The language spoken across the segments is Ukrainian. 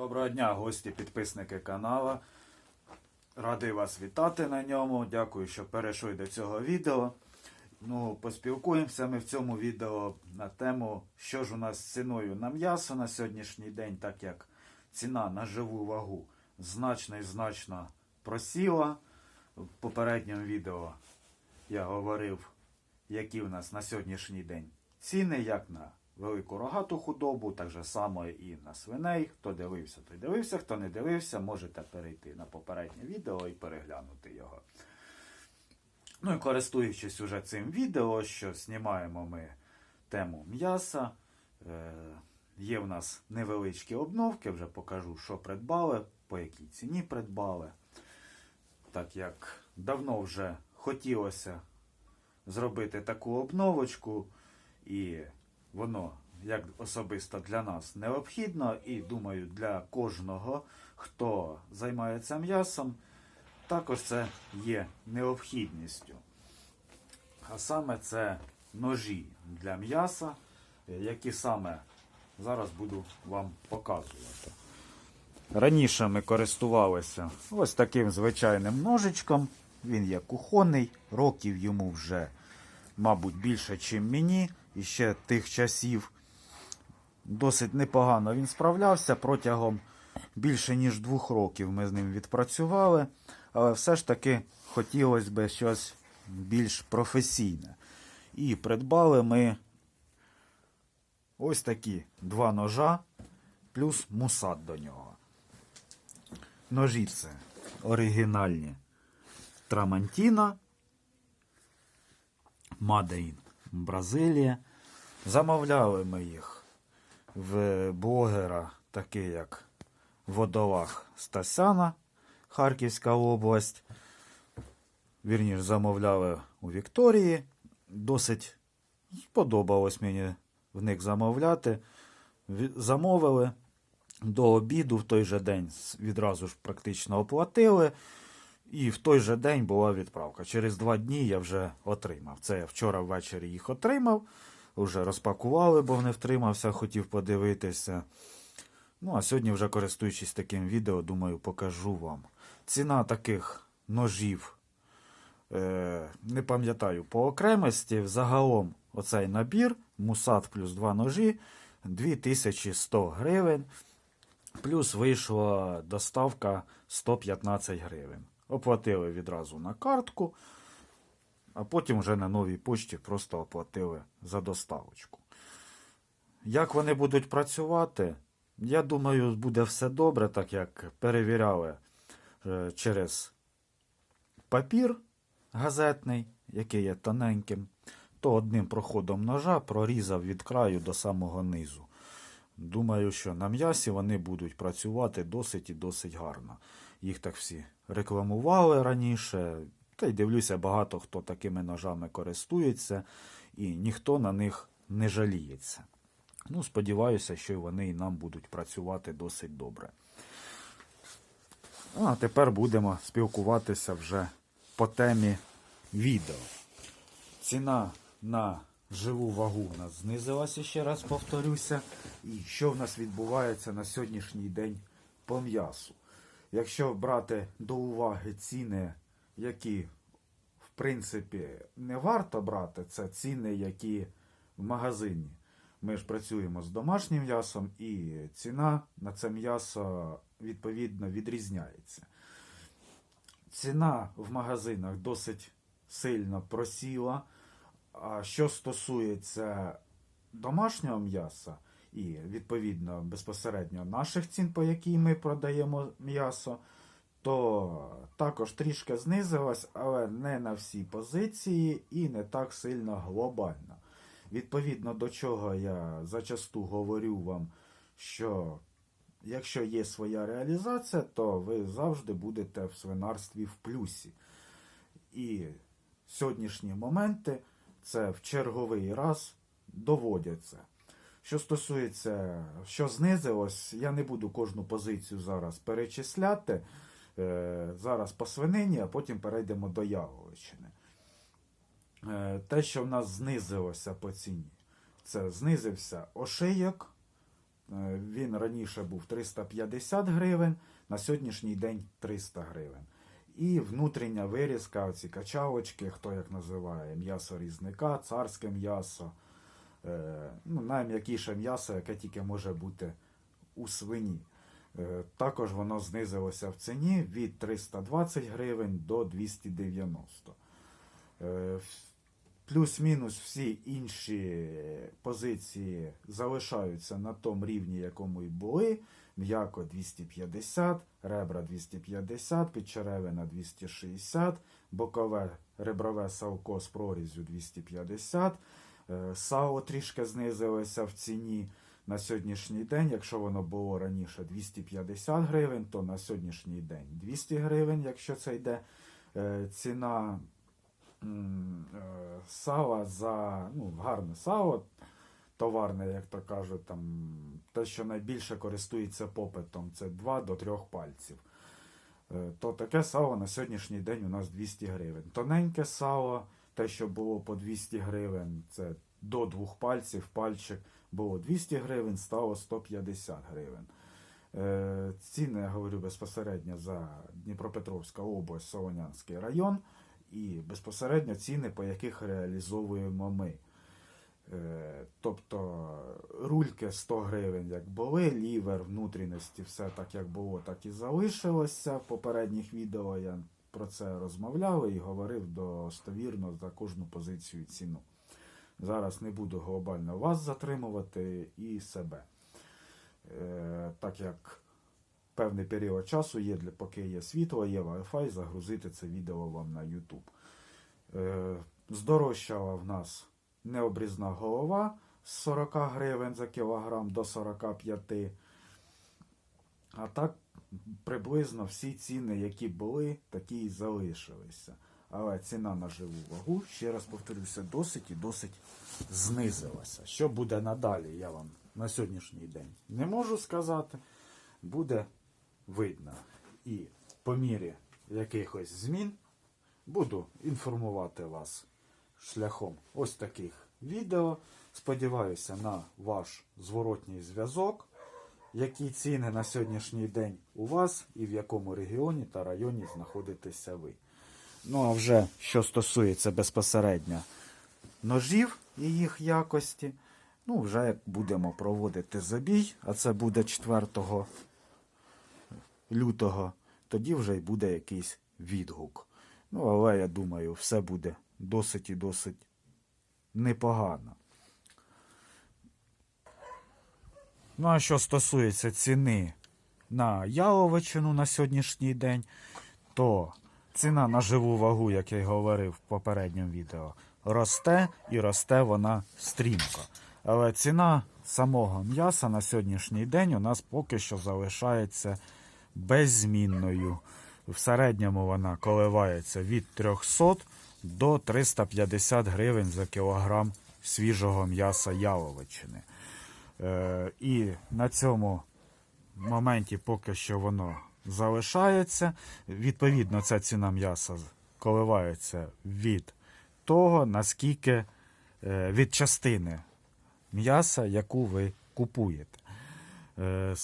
Доброго дня, гості, підписники каналу. Радий вас вітати на ньому. Дякую, що перейшли до цього відео. Ну, поспілкуємося ми в цьому відео на тему, що ж у нас з ціною на м'ясо на сьогоднішній день, так як ціна на живу вагу значно і значно просіла. В попередньому відео я говорив, які в нас на сьогоднішній день ціни, як на велику рогату худобу, так же само і на свиней. Хто дивився, той дивився, хто не дивився, можете перейти на попереднє відео і переглянути його. Ну і користуючись уже цим відео, що знімаємо ми тему м'яса, е, є в нас невеличкі обновки, вже покажу, що придбали, по якій ціні придбали. Так як давно вже хотілося зробити таку обновочку, і воно, як особисто для нас, необхідно, і думаю, для кожного, хто займається м'ясом, також це є необхідністю. А саме це ножі для м'яса, які саме зараз буду вам показувати. Раніше ми користувалися ось таким звичайним ножичком. Він є кухонний, років йому вже, мабуть, більше, ніж мені. І ще тих часів досить непогано він справлявся. Протягом більше ніж двох років ми з ним відпрацювали. Але все ж таки хотілося б щось більш професійне. І придбали ми ось такі два ножа, плюс мусат до нього. Ножі це оригінальні Трамантіна, Мадеїн Бразилія. Замовляли ми їх в блогера, такий як Водолах Стасяна, Харківська область. Вірніше, замовляли у Вікторії. Досить сподобалось мені в них замовляти. Замовили до обіду в той же день відразу ж практично оплатили. І в той же день була відправка. Через два дні я вже отримав. Це я вчора ввечері їх отримав. Вже розпакували, бо не втримався, хотів подивитися. Ну, а сьогодні, вже користуючись таким відео, думаю, покажу вам. Ціна таких ножів, е, не пам'ятаю по окремості. Загалом оцей набір, мусат плюс два ножі, 2100 гривень. Плюс вийшла доставка 115 гривень. Оплатили відразу на картку, а потім вже на новій почті просто оплатили за доставочку. Як вони будуть працювати? Я думаю, буде все добре, так як перевіряли е, через папір газетний, який є тоненьким, то одним проходом ножа прорізав від краю до самого низу. Думаю, що на м'ясі вони будуть працювати досить і досить гарно. Їх так всі рекламували раніше. Та й дивлюся, багато хто такими ножами користується, і ніхто на них не жаліється. Ну, сподіваюся, що вони і нам будуть працювати досить добре. Ну, А тепер будемо спілкуватися вже по темі відео. Ціна на живу вагу у нас знизилася, ще раз повторюся. І що в нас відбувається на сьогоднішній день по м'ясу? Якщо брати до уваги ціни, які в принципі не варто брати, це ціни, які в магазині. Ми ж працюємо з домашнім м'ясом, і ціна на це м'ясо відповідно відрізняється. Ціна в магазинах досить сильно просіла. А що стосується домашнього м'яса і відповідно безпосередньо наших цін, по якій ми продаємо м'ясо, то також трішки знизилось, але не на всі позиції і не так сильно глобально. Відповідно до чого я зачасту говорю вам, що якщо є своя реалізація, то ви завжди будете в свинарстві в плюсі. І сьогоднішні моменти це в черговий раз доводяться. Що стосується, що знизилось, я не буду кожну позицію зараз перечисляти. Е, зараз по свинині, а потім перейдемо до Яголичини. Е, те, що в нас знизилося по ціні, це знизився ошийок, Е, Він раніше був 350 гривень, на сьогоднішній день 300 гривень. І внутрішня вирізка, оці качалочки, хто як називає, м'ясо різника, царське м'ясо. Е, ну, найм'якіше м'ясо, яке тільки може бути у свині. Е, Також воно знизилося в ціні від 320 гривень до 290. Е, Плюс-мінус всі інші позиції залишаються на тому рівні, якому й були. М'яко 250, ребра 250, підчеревина 260, бокове реброве салко з прорізю 250. Е, Сало трішки знизилося в ціні на сьогоднішній день. Якщо воно було раніше 250 гривень, то на сьогоднішній день 200 гривень, якщо це йде е, ціна е, сала за ну, гарне сало, товарне, як то кажуть, там, те, що найбільше користується попитом, це 2 до 3 пальців. Е, То таке сало на сьогоднішній день у нас 200 гривень. Тоненьке сало, те, що було по 200 гривень, це до двох пальців, пальчик було 200 гривень, стало 150 гривень. Е, Ціни, я говорю безпосередньо за Дніпропетровська область, Солонянський район, і безпосередньо ціни, по яких реалізовуємо ми. Е, Тобто рульки 100 гривень, як були, лівер, внутрішності, все так, як було, так і залишилося. В попередніх відео я про це розмовляв і говорив достовірно за кожну позицію ціну. Зараз не буду глобально вас затримувати і себе. Е, Так як певний період часу є, поки є світло, є Wi-Fi, загрузити це відео вам на YouTube. Е, Здорожчала в нас необрізна голова з 40 гривень за кілограм до 45. А так приблизно всі ціни, які були, такі і залишилися. Але ціна на живу вагу, ще раз повторюся, досить і досить знизилася. Що буде надалі, я вам на сьогоднішній день не можу сказати. Буде видно. І по мірі якихось змін буду інформувати вас шляхом ось таких відео. Сподіваюся на ваш зворотній зв'язок, які ціни на сьогоднішній день у вас і в якому регіоні та районі знаходитеся ви. Ну а вже що стосується безпосередньо ножів і їх якості, ну вже як будемо проводити забій, а це буде 4 лютого, тоді вже й буде якийсь відгук. Ну, але я думаю, все буде досить і досить непогано. Ну, а що стосується ціни на яловичину на сьогоднішній день, то ціна на живу вагу, як я й говорив в попередньому відео, росте і росте вона стрімко. Але ціна самого м'яса на сьогоднішній день у нас поки що залишається беззмінною. В середньому вона коливається від 300 до 350 гривень за кілограм свіжого м'яса яловичини. Е, і на цьому моменті поки що воно залишається. Відповідно, ця ціна м'яса коливається від того, наскільки е, від частини м'яса, яку ви купуєте. Е,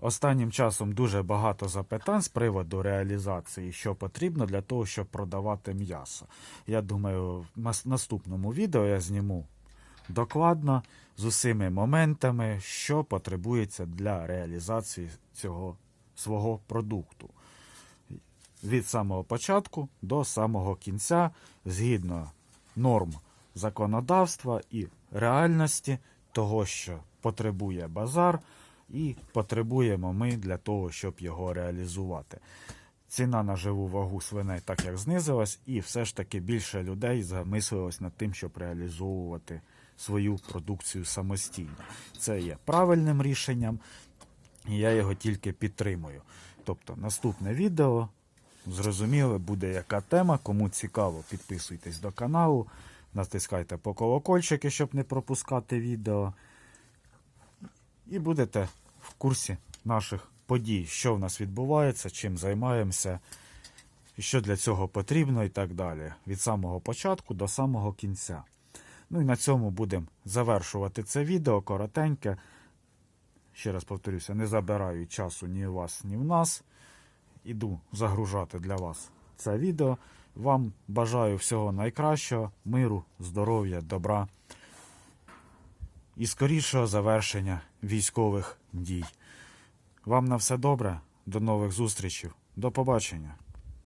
Останнім часом дуже багато запитань з приводу реалізації, що потрібно для того, щоб продавати м'ясо. Я думаю, в наступному відео я зніму докладно з усіми моментами, що потребується для реалізації цього свого продукту. Від самого початку до самого кінця, згідно норм законодавства і реальності того, що потребує базар, і потребуємо ми для того, щоб його реалізувати. Ціна на живу вагу свиней так як знизилась, і все ж таки більше людей замислилось над тим, щоб реалізовувати свою продукцію самостійно. Це є правильним рішенням, і я його тільки підтримую. Тобто, наступне відео, зрозуміло, буде яка тема. Кому цікаво, підписуйтесь до каналу, натискайте по колокольчики, щоб не пропускати відео. І будете в курсі наших подій, що в нас відбувається, чим займаємося, що для цього потрібно і так далі. Від самого початку до самого кінця. Ну і на цьому будемо завершувати це відео коротеньке. Ще раз повторюся, не забираю часу ні у вас, ні в нас. Іду загружати для вас це відео. Вам бажаю всього найкращого, миру, здоров'я, добра і скорішого завершення військових дій. Вам на все добре, до нових зустрічей, до побачення.